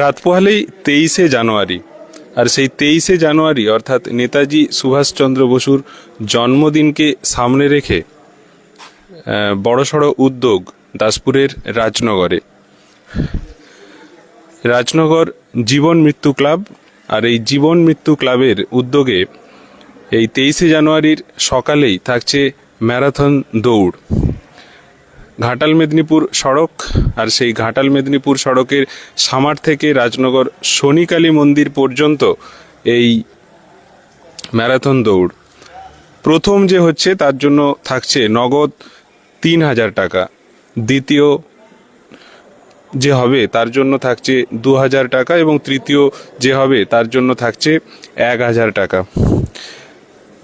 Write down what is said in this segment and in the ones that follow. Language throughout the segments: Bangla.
রাত পোহালেই তেইশে জানুয়ারি। আর সেই তেইশে জানুয়ারি, অর্থাৎ নেতাজি সুভাষচন্দ্র বসুর জন্মদিনকে সামনে রেখে বড়সড় উদ্যোগ দাসপুরের রাজনগরে। রাজনগর জীবন মৃত্যু ক্লাব আর এই জীবন মৃত্যু ক্লাবের উদ্যোগে এই তেইশে জানুয়ারির সকালেই থাকছে ম্যারাথন দৌড়। ঘাটাল মেদিনীপুর সড়ক আর সেই ঘাটাল মেদিনীপুর সড়কের সামার থেকে রাজনগর শনিকালী মন্দির পর্যন্ত এই ম্যারাথন দৌড়। প্রথম যে হচ্ছে তার জন্য থাকছে নগদ তিন হাজার টাকা। দ্বিতীয় যে হবে তার জন্য থাকছে দু হাজার টাকা এবং তৃতীয় যে হবে তার জন্য থাকছে এক হাজার টাকা।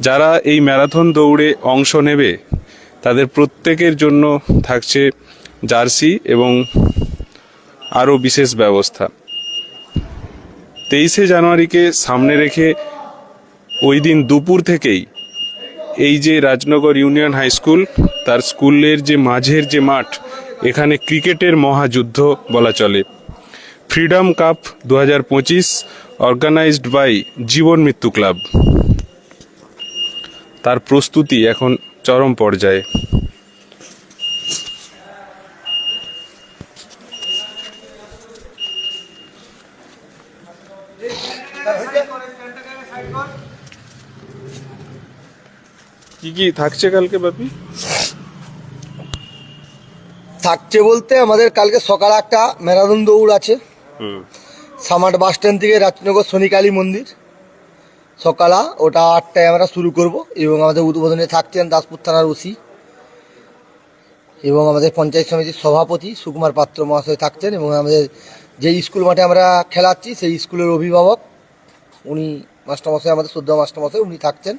যারা এই ম্যারাথন দৌড়ে অংশ নেবে তাদের প্রত্যেকের জন্য থাকছে জার্সি এবং আরও বিশেষ ব্যবস্থা। তেইশে জানুয়ারিকে সামনে রেখে ওই দিন দুপুর থেকেই এই যে রাজনগর ইউনিয়ন হাই স্কুল, তার স্কুলের যে মাঝের যে মাঠ, এখানে ক্রিকেটের মহাযুদ্ধ বলা চলে। ফ্রিডম কাপ দু হাজার পঁচিশ অর্গানাইজড বাই জীবন মৃত্যু ক্লাব। তার প্রস্তুতি এখন চরম পর্যায়ে। কি কি থাকছে কালকে বাপি? থাকছে বলতে আমাদের কালকে সকাল একটা ম্যারাথন দৌড় আছে। সামাট বাস স্ট্যান্ড থেকে রাজনগর শনিকালী মন্দির। সকালা ওটা আটটায় আমরা শুরু করব এবং আমাদের উদ্বোধনে থাকছেন দাসপুর থানার ওসি এবং আমাদের পঞ্চায়েত সমিতির সভাপতি সুকুমার পাত্র মহাশয় থাকছেন এবং আমাদের যে স্কুল মাঠে আমরা খেলাচ্ছি সেই স্কুলের অভিভাবক উনি মাস্টারমশাই আমাদের শ্রদ্ধা মাস্টারমশাই উনি থাকছেন।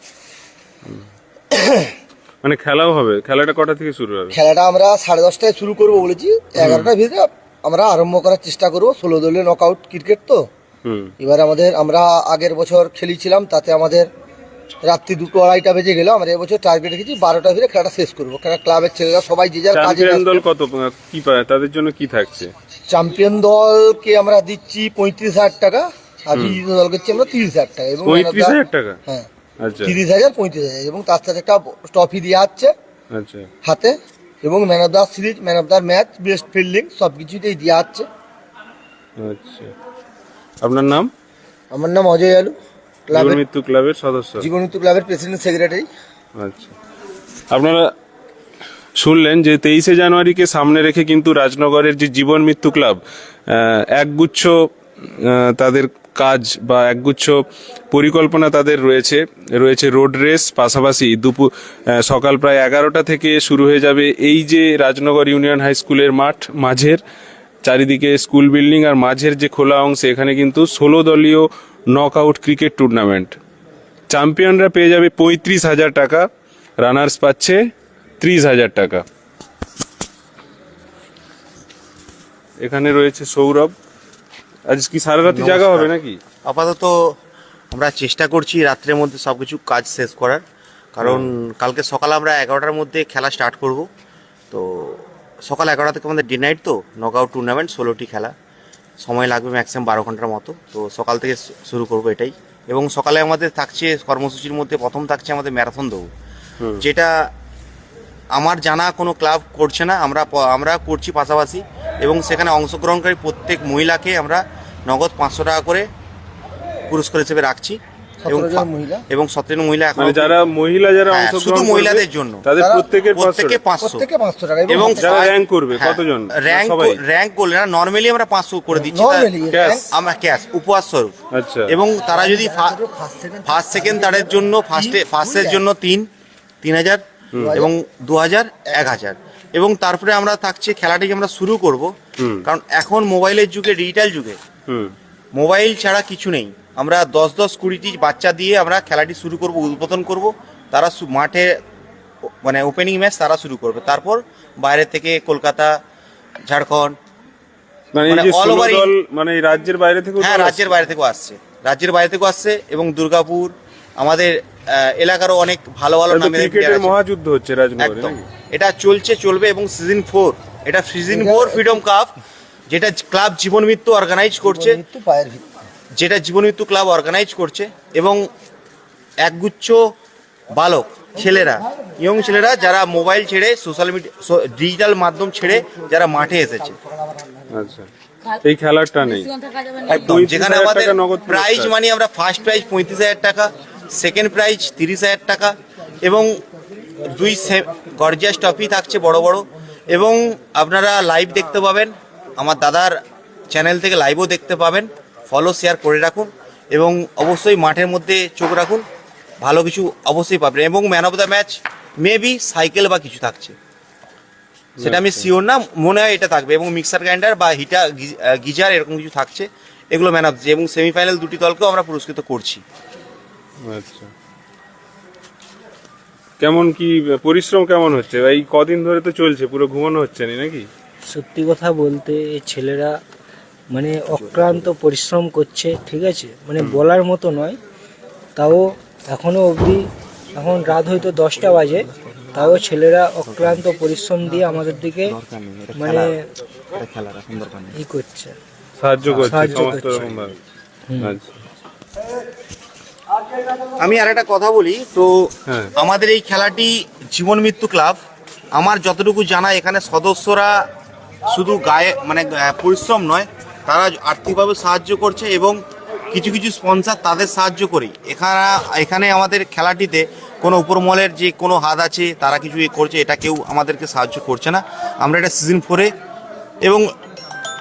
মানে খেলাও হবে? খেলাটা কটা থেকে শুরু হবে? খেলাটা আমরা সাড়ে দশটায় শুরু করব বলেছি। এগারোটার ভিতরে আমরা আরম্ভ করার চেষ্টা করব। ষোলো দলীয় নকআউট ক্রিকেট তো। এবার আমাদের আমরা আগের বছর খেলেছিলাম তাতে আমাদের রাত্রি দুটো আড়াইটা বেজে গেল আমরা এবছর টার্গেট রেখেছি বারোটা ভিতরে খেলাটা শেষ করব। কেন ক্লাবের ছেলেরা সবাই যে যার কাজে দল কত কি পায়? তাদের জন্য কি থাকছে? চ্যাম্পিয়ন দলকে আমরা দিচ্ছি পঁয়ত্রিশ হাজার টাকা আর বিজয়ী দলকে দিচ্ছি আমরা তিরিশ হাজার টাকা। এবং পঁয়ত্রিশ হাজার টাকা? হ্যাঁ আচ্ছা। তিরিশ হাজার পঁয়ত্রিশ হাজার। এবং তার সাথে একটা ট্রফি দেওয়া হচ্ছে হাতে এবং man of the series man of the match best fielding সব কিছুতেই দেওয়া হচ্ছে আচ্ছা। আপনার নাম? আমার নাম অজয় আলু জীবন ক্লাবের মৃত্যু ক্লাবের সদস্য। জীবনমৃত্যু ক্লাবের প্রেসিডেন্ট সেক্রেটারি আচ্ছা। আপনারা শুনলেন যে তেইশে জানুয়ারিকে সামনে রেখে কিন্তু রাজনগরের যে জীবন মৃত্যু ক্লাব একগুচ্ছ তাদের কাজ বা একগুচ্ছ পরিকল্পনা তাদের রয়েছে রয়েছে রোড রেস পাশাপাশি দুপুর সকাল প্রায় এগারোটা থেকে শুরু হয়ে যাবে এই যে রাজনগর ইউনিয়ন হাই স্কুলের মাঠ মাঝের চারিদিকে স্কুল বিল্ডিং আর মাঝের যে খোলা অংশে এখানে কিন্তু ষোলো দলীয় নক আউট ক্রিকেট টুর্নামেন্ট চ্যাম্পিয়নরা পেয়ে যাবে পঁয়ত্রিশ হাজার টাকা রানার্স পাচ্ছে ত্রিশ হাজার টাকা। এখানে রয়েছে সৌরভ। আজ কি সারা রাতি জায়গা হবে নাকি? আপাতত আমরা চেষ্টা করছি রাত্রের মধ্যে সব কিছু কাজ শেষ করার। কারণ কালকে সকালে আমরা এগারোটার মধ্যে খেলা স্টার্ট করব। সকাল এগারোটা থেকে আমাদের ডে নাইট তো নক আউট টুর্নামেন্ট ষোলোটি খেলা। সময় লাগবে ম্যাক্সিমাম বারো ঘণ্টার মতো। তো সকাল থেকে শুরু করব এটাই। এবং সকালে আমাদের থাকছে কর্মসূচির মধ্যে প্রথম থাকছে আমাদের ম্যারাথন দৌড়। যেটা আমার জানা কোনো ক্লাব করছে না আমরা আমরা করছি পাশাপাশি। এবং সেখানে অংশগ্রহণকারী প্রত্যেক মহিলাকে আমরা নগদ পাঁচশো টাকা করে পুরস্কার হিসেবে রাখছি। এবং 17 জন মহিলা। এবং সতেরো মহিলা এখন মানে যারা মহিলা যারা হ্যাঁ, শুধু মহিলাদের জন্য। তাদের প্রত্যেকের প্রত্যেকে পাঁচশো। টাকা। এবং যারা rank করবে, কতজন? র্যাঙ্ক সবাই? র্যাঙ্ক করলে না নর্মালি আমরা পাঁচশো করে দিচ্ছি? আমরা ক্যাশ উপহার স্বরূপ। আচ্ছা। এবং তারা যদি ফার্স্ট সেকেন্ড তাদের জন্য ফার্স্টে ফার্স্টের জন্য তিন তিন হাজার এবং দু হাজার এক হাজার। এবং তারপরে আমরা থাকছে খেলাটিকে আমরা শুরু করব। কারণ এখন মোবাইলের যুগে ডিজিটাল যুগে। হুম। মোবাইল ছাড়া কিছু নেই। আমরা দশ দশ কুড়িটি বাচ্চা দিয়ে আমরা খেলাটি শুরু করব উদ্বোধন করব। তারা মাঠে মানে ওপেনিং ম্যাচ তারা শুরু করবে। তারপর বাইরে থেকে কলকাতা ঝাড়খণ্ড মানে মানে মানে রাজ্যের বাইরে থেকে হ্যাঁ রাজ্যের বাইরে থেকেও আসছে। রাজ্যের বাইরে থেকেও আসছে এবং দুর্গাপুর আমাদের এলাকারও অনেক ভালো ভালো আছে। মহাযুদ্ধ হচ্ছে একদম। এটা চলছে চলবে এবং সিজন ফোর এটা সিজন ফোর ফ্রিডম কাপ যেটা ক্লাব জীবন মৃত্যু অর্গানাইজ করছে। পায়ের ভিত্তি যেটা জীবন মৃত্যু ক্লাব অর্গানাইজ করছে এবং একগুচ্ছ বালক ছেলেরা ইয়ং ছেলেরা যারা মোবাইল ছেড়ে সোশ্যাল মিডিয়া ডিজিটাল মাধ্যম ছেড়ে যারা মাঠে এসেছে। আচ্ছা এই খেলাটা নেই। যেখানে আমাদের প্রাইজ মানি আমরা ফার্স্ট প্রাইজ পঁয়ত্রিশ হাজার টাকা সেকেন্ড প্রাইজ তিরিশ হাজার টাকা এবং দুই গর্জিয়াস ট্রফি থাকছে বড় বড় এবং আপনারা লাইভ দেখতে পাবেন আমার দাদার চ্যানেল থেকে লাইভও দেখতে পাবেন। ফলো শেয়ার করে রাখুন এবং অবশ্যই মাঠের মধ্যে চোখ রাখুন। ভালো কিছু অবশ্যই পাবেন এবং man of the match maybe cycle বা কিছু থাকছে। সেটা আমি শিওর না মনে হয় এটা থাকবে এবং মিক্সার গ্রাইন্ডার বা হিটার গিজার এরকম কিছু থাকছে এগুলো ম্যান অফ এবং সেমিফাইনাল দুটি দলকেও আমরা পুরস্কৃত করছি। আচ্ছা। কেমন কি পরিশ্রম কেমন হচ্ছে? এই কদিন ধরে তো চলছে পুরো ঘুমানো হচ্ছে না নাকি? সত্যি কথা বলতে ছেলেরা মানে অক্লান্ত পরিশ্রম করছে ঠিক আছে? মানে বলার মতো নয়। তাও এখনও অবধি এখন রাত হয়তো দশটা বাজে। তাও ছেলেরা অক্লান্ত পরিশ্রম দিয়ে আমাদের দিকে মানে ই করছে। সাহায্য করছে সাহায্য সমস্ত করছে। রকম ভাবে আচ্ছা। আমি আর একটা কথা বলি তো হ্যাঁ। আমাদের এই খেলাটি জীবন মৃত্যু ক্লাব। আমার যতটুকু জানা এখানে সদস্যরা শুধু গায়ে মানে পরিশ্রম নয় তারা আর্থিকভাবে সাহায্য করছে এবং কিছু কিছু স্পন্সার তাদের সাহায্য করেই এখানে এখানে আমাদের খেলাটিতে কোনো উপরমহলের যে কোনো হাত আছে তারা কিছু এ করছে এটা কেউ আমাদেরকে সাহায্য করছে না। আমরা এটা সিজন ফোরে এবং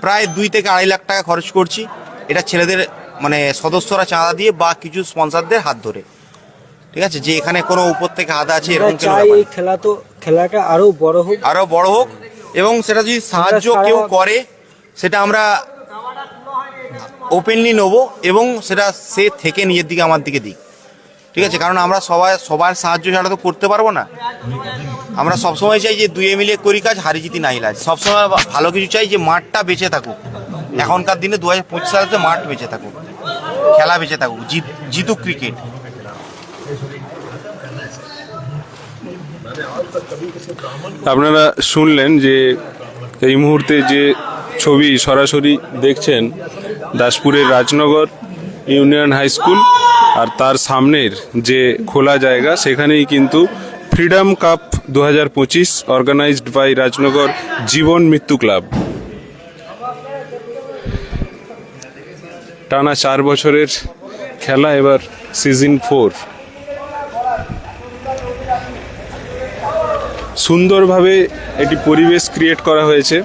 প্রায় দুই থেকে আড়াই লাখ টাকা খরচ করছি। এটা ছেলেদের মানে সদস্যরা চাঁদা দিয়ে বা কিছু স্পন্সারদের হাত ধরে। ঠিক আছে? যে এখানে কোনো উপর থেকে হাত আছে এরকম এই খেলা তো খেলাটা আরও বড় হোক। আরও বড় হোক এবং সেটা যদি সাহায্য কেউ করে সেটা আমরা ওপেনলি নেব এবং সেটা সে থেকে নিজের দিকে আমার দিকে দিক। ঠিক আছে? কারণ আমরা সবাই, সবার সাহায্য ছাড়া তো করতে পারব না। আমরা সবসময় চাই যে দুয়ে মিলে করি কাজ, হারি জিতি নাই লাজ। সবসময় ভালো কিছু চাই যে মাঠটা বেঁচে থাকুক। এখনকার দিনে দু হাজার পঁচিশ সালেতে মাঠ বেঁচে থাকুক, খেলা বেঁচে থাকুক, জিত, জিতুক ক্রিকেট আপনারা শুনলেন যে এই মুহূর্তে যে ছবি সরাসরি দেখছেন দাসপুরের রাজনগর ইউনিয়ন হাই স্কুল আর তার সামনের যে খোলা জায়গা, সেখানেই কিন্তু ফ্রিডম কাপ দু হাজার পঁচিশ অর্গানাইজড বাই রাজনগর জীবন মৃত্যু ক্লাব। টানা চার বছরের খেলা এবার সিজন ফোর সুন্দরভাবে একটি পরিবেশ ক্রিয়েট করা হয়েছে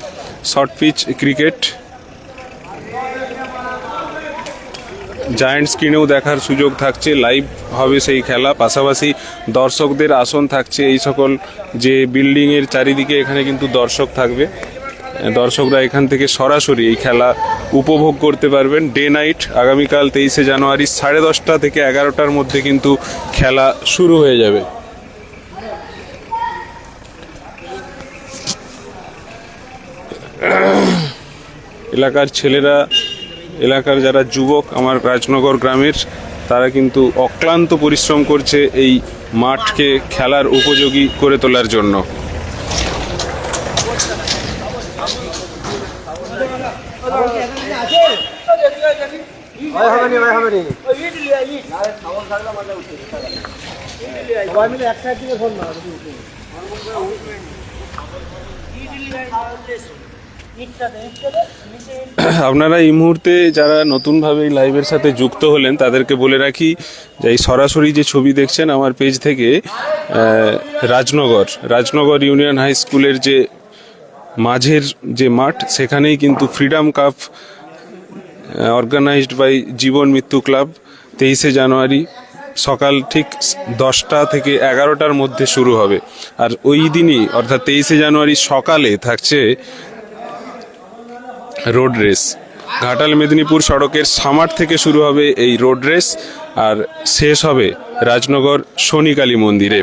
শর্ট পিচ ক্রিকেট জায়ান্ট স্ক্রিনেও দেখার সুযোগ থাকছে লাইভ হবে সেই খেলা, পাশাপাশি দর্শকদের আসন থাকছে এই সকল যে বিল্ডিংয়ের চারিদিকে, এখানে কিন্তু দর্শক থাকবে। দর্শকরা এখান থেকে সরাসরি এই খেলা উপভোগ করতে পারবেন। ডে নাইট আগামীকাল তেইশে জানুয়ারি সাড়ে দশটা থেকে এগারোটার মধ্যে কিন্তু খেলা শুরু হয়ে যাবে। এলাকার ছেলেরা এলাকার যারা যুবক আমার রাজনগর গ্রামের, তারা কিন্তু অক্লান্ত পরিশ্রম করছে এই মাঠকে খেলার উপযোগী করে তোলার জন্য। আপনারা এই মুহূর্তে যারা নতুনভাবে এই লাইভের সাথে যুক্ত হলেন, তাদেরকে বলে রাখি যে এই সরাসরি যে ছবি দেখছেন আমার পেজ থেকে রাজনগর রাজনগর ইউনিয়ন হাই স্কুলের যে মাঝের যে মাঠ, সেখানেই কিন্তু freedom cup organised by Jiban Mrityu club তেইশে জানুয়ারি সকাল ঠিক দশটা থেকে এগারোটার মধ্যে শুরু হবে। আর ওই দিনই, অর্থাৎ তেইশে জানুয়ারি সকালে থাকছে রোড রেস। ঘাটাল মেদিনীপুর সড়কের সামার থেকে শুরু হবে এই রোড রেস আর শেষ হবে রাজনগর শনিকালী মন্দিরে।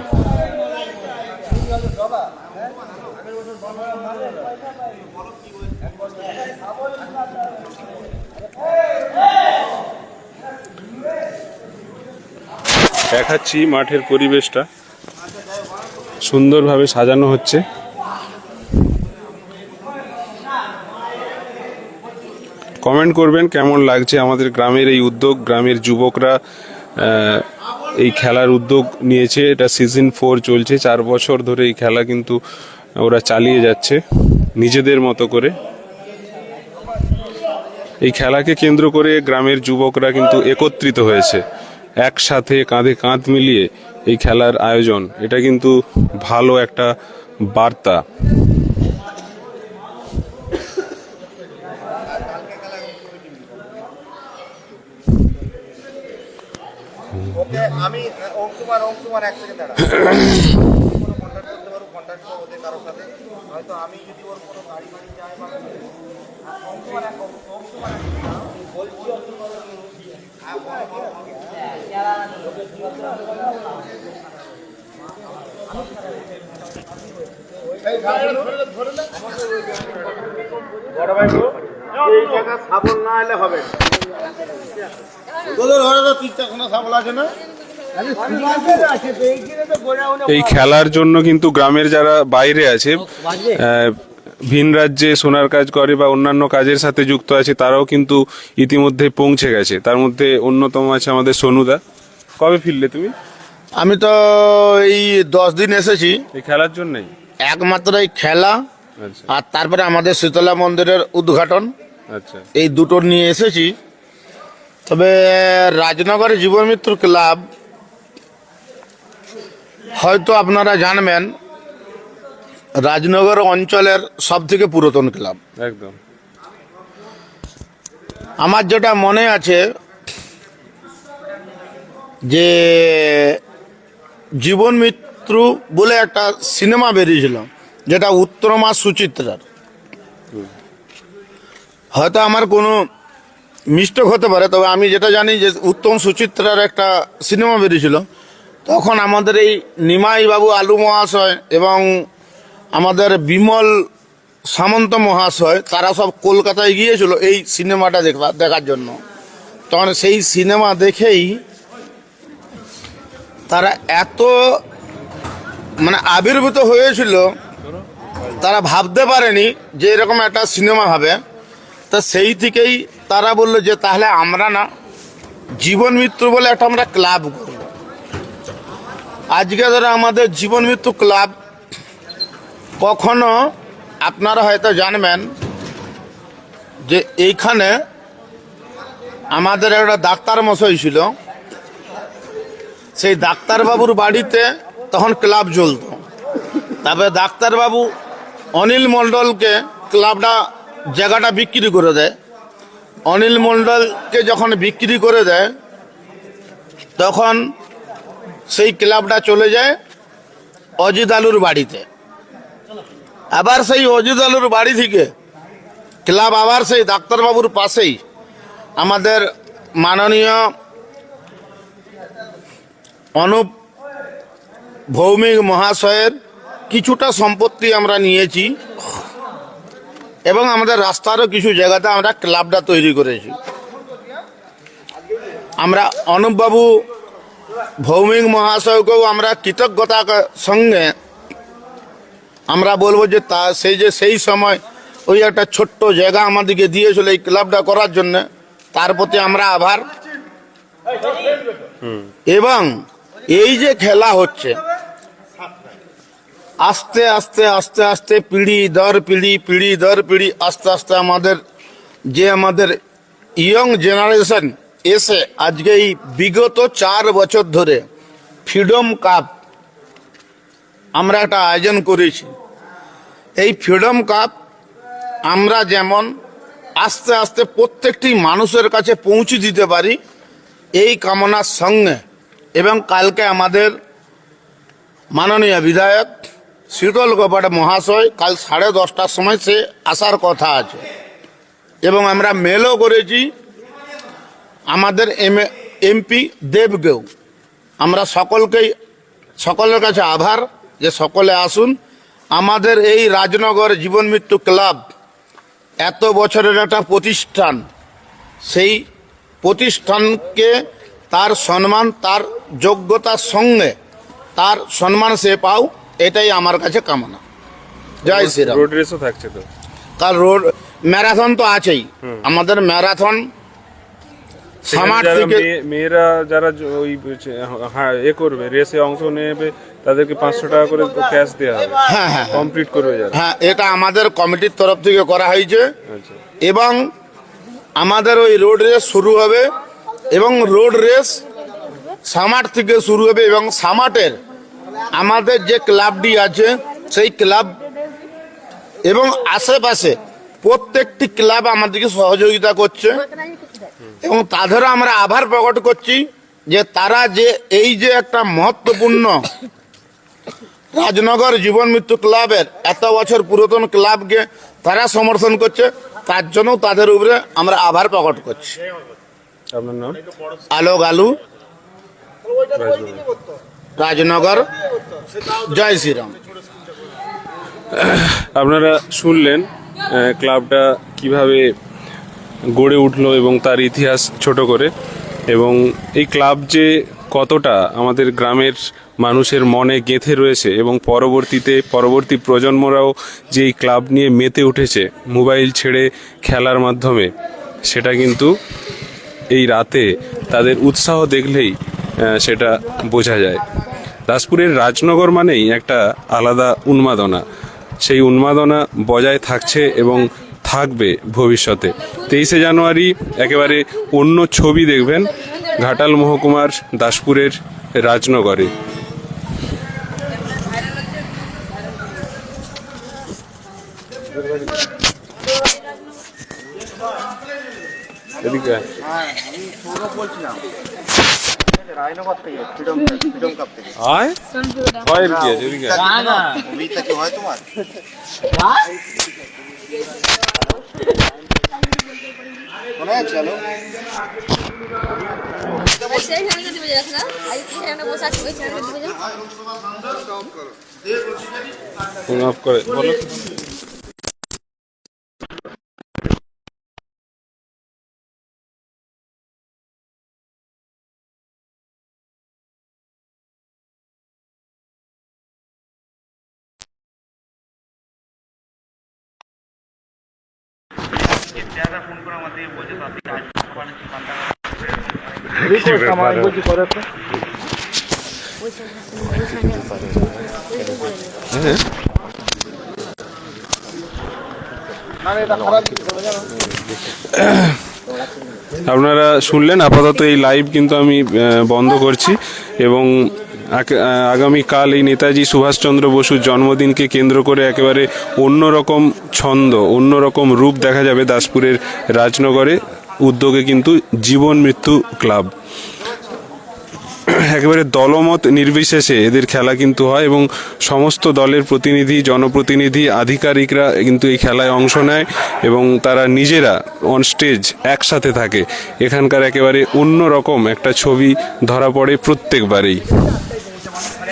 দেখাচ্ছি মাঠের পরিবেশটা। সুন্দরভাবে সাজানো হচ্ছে। কমেন্ট করবেন কেমন লাগছে আমাদের গ্রামের এই উদ্যোগ, গ্রামের যুবকরা এই খেলার উদ্যোগ নিয়েছে। এটা সিজন ফোর চলছে, চার বছর ধরে এই খেলা কিন্তু ওরা চালিয়ে যাচ্ছে নিজেদের মতো করে। এই খেলাকে কেন্দ্র করে গ্রামের যুবকরা কিন্তু একত্রিত হয়েছে, একসাথে কাঁধে কাঁধ মিলিয়ে এই খেলার আয়োজন। এটা কিন্তু ভালো একটা বার্তা। আমি, অংশমান অংশমান, এক সেকেন্ড দাঁড়া কন্ট্যাক্ট করতে পারব কন্ট্যাক্ট ওদের কারোর সাথে। হয়তো আমি যদি ওর কোনো গাড়ি যাই বা সাবল না এলে হবে তোদের ঘরে তো তিনটা কোনো সাবল আছে না? এই খেলার জন্য কিন্তু গ্রামের যারা বাইরে আছে ভিন রাজ্যে সোনার কাজ করে বা অন্যান্য কাজের সাথে যুক্ত আছে তারাও কিন্তু ইতিমধ্যে পৌঁছে গেছে। তার মধ্যে অন্যতম আছে আমাদের সোনুদা। কবে ফিরলে তুমি? আমি তো এই দশ দিন এসেছি। এই খেলার জন্যই? একমাত্র এই খেলা আচ্ছা। আর তারপরে আমাদের শীতলা মন্দিরের উদ্ঘাটন। আচ্ছা। এই দুটো নিয়ে এসেছি। তবে রাজনগর জীবন মিত্র ক্লাব হয়তো আপনারা জানবেন রাজনগর অঞ্চলের সব থেকে পুরাতন ক্লাব। একদম। আমার যেটা মনে আছে যে জীবন মিত্র বলে একটা সিনেমা বেরিয়েছিল যেটা উত্তরমা সুচিত্রার। হয়তো আমার কোনো মিস্টেক হতে পারে তবে আমি যেটা জানি যে উত্তম সুচিত্রার একটা সিনেমা বেরিয়েছিল। তখন আমাদের এই নিমাই বাবু আলু মহাশয় এবং আমাদের বিমল সামন্ত মহাশয়, তারা সব কলকাতায় গিয়েছিল এই সিনেমাটা দেখবা, দেখার জন্য। তখন সেই সিনেমা দেখেই তারা এত মানে আবির্ভূত হয়েছিল, তারা ভাবতে পারেনি যে এরকম একটা সিনেমা হবে। তা সেই থেকেই তারা বলল যে, তাহলে আমরা না জীবন মৃত্যু বলে একটা আমরা ক্লাব করব। আজকে ধরো আমাদের জীবন মৃত্যু ক্লাব কখনো আপনারা হয়তো জানবেন যে এইখানে আমাদের একটা ডাক্তার মশাই ছিল। সেই ডাক্তারবাবুর বাড়িতে তখন ক্লাব চলত। তারপরে ডাক্তারবাবু অনিল মণ্ডলকে ক্লাবটা জায়গাটা বিক্রি করে দেয়। অনিল মণ্ডলকে যখন বিক্রি করে দেয়, তখন সেই ক্লাবটা চলে যায় অজিত আলুর বাড়িতে। আবার সেই অজিত আলুর বাড়ি থেকে ক্লাব আবার সেই ডাক্তারবাবুর পাশেই আমাদের মাননীয় অনুপ ভৌমিক মহাশয়ের কিছুটা সম্পত্তি আমরা নিয়েছি এবং আমাদের রাস্তারও কিছু জায়গাতে আমরা ক্লাবটা তৈরি করেছি। আমরা অনুপবাবু ভৌমিক মহাশয়কেও আমরা কৃতজ্ঞতার সঙ্গে আমরা বলব যে তা সেই যে সেই সময় ওই একটা ছোট্ট জায়গা আমাদেরকে দিয়েছিল এই ক্লাবটা করার জন্য, তার প্রতি আমরা আভার। এবং এই যে খেলা হচ্ছে, আস্তে আস্তে আস্তে আস্তে পিঢ়ি দর পিড়ি পিড়ি দর পিড়ি, আস্তে আস্তে আমাদের যে আমাদের ইয়ং জেনারেশন এসে আজকে এই বিগত চার বছর ধরে ফ্রিডম কাপ আমরা একটা আয়োজন করেছি। এই ফ্রিডম কাপ আমরা যেমন আস্তে আস্তে প্রত্যেকটি মানুষের কাছে পৌঁছে দিতে পারি এই কামনার সঙ্গে এবং কালকে আমাদের মাননীয় বিধায়ক শীতল কপাট মহাশয় কাল সাড়ে দশটার সময় সে আসার কথা আছে। এবং আমরা মেলও করেছি আমাদের এম এমপি দেবকেও আমরা সকলকেই সকলের কাছে আভার যে সকলে আসুন। আমাদের এই রাজনগর জীবন মৃত্যু ক্লাব এত বছরের একটা প্রতিষ্ঠান সেই প্রতিষ্ঠানকে তার সম্মান তার যোগ্যতার সঙ্গে তার সম্মান সে পাও এটাই আমার কাছে কামনা। জয় শ্রীরাম। রোড রেসও থাকছে তো। কাল রোড ম্যারাথন তো আছেই। আমাদের ম্যারাথন সামার থেকে মেয়ে- মেয়েরা যারা ওই হ্যাঁ এ করবে রেসে অংশ নেবে তাদেরকে পাঁচশো টাকা করে ক্যাশ দেওয়া হবে। হ্যাঁ হ্যাঁ কমপ্লিট করবে যারা। হ্যাঁ এটা আমাদের কমিটির তরফ থেকে করা হয়েছে। আচ্ছা। এবং আমাদের ওই রোড রেস শুরু হবে এবং রোড রেস সামার থেকে শুরু হবে এবং সামাটের আমাদের যে ক্লাবটি আছে সেই ক্লাব এবং আশেপাশে প্রত্যেকটি ক্লাব আমাদেরকে সহযোগিতা করছে। এবং তাদেরও আমরা আভার প্রকট করছি যে তারা যে এই যে একটা মহত্বপূর্ণ রাজনগর জীবন মৃত্যু ক্লাবের এত বছর পুরাতন ক্লাবকে তারা সমর্থন করছে তার জন্য তাদের উপরে আমরা আভার প্রকট করছি। আলোক আলু রাজনগর। রাজনগর জয় শ্রীরাম। আপনারা শুনলেন ক্লাবটা কীভাবে গড়ে উঠল এবং তার ইতিহাস ছোট করে। এবং এই ক্লাব যে কতটা আমাদের গ্রামের মানুষের মনে গেঁথে রয়েছে এবং পরবর্তীতে, পরবর্তী প্রজন্মরাও যে এই ক্লাব নিয়ে মেতে উঠেছে, মোবাইল ছেড়ে খেলার মাধ্যমে, সেটা কিন্তু এই রাতে তাদের উৎসাহ দেখলেই সেটা বোঝা যায়। দাসপুরের রাজনগর মানেই একটা আলাদা উন্মাদনা। সেই উন্মাদনা বজায় থাকছে এবং থাকবে ভবিষ্যতে তেইশে জানুয়ারি একেবারে অন্য ছবি দেখবেন, ঘাটাল মহকুমার দাসপুরের রাজনগরে এদিকে আয়। আয় ভয়ের কি আছে এদিকে কবিতা কি হয় তোমার চলো সেই চ্যানেলটা করে আপনারা শুনলেন আপাতত এই লাইভ কিন্তু আমি বন্ধ করছি এবং আগামীকাল এই নেতাজি সুভাষচন্দ্র বসুর জন্মদিনকে কেন্দ্র করে একেবারে অন্যরকম ছন্দ, অন্যরকম রূপ দেখা যাবে দাসপুরের রাজনগরে, উদ্যোগে কিন্তু জীবন মৃত্যু ক্লাব। একেবারে দলমত নির্বিশেষে এদের খেলা কিন্তু হয় এবং সমস্ত দলের প্রতিনিধি, জনপ্রতিনিধি, আধিকারিকরা কিন্তু এই খেলায় অংশ নেয় এবং তারা নিজেরা অন স্টেজ একসাথে থাকে। এখানকার একেবারে অন্য রকম একটা ছবি ধরা পড়ে প্রত্যেকবারেই। Vamos,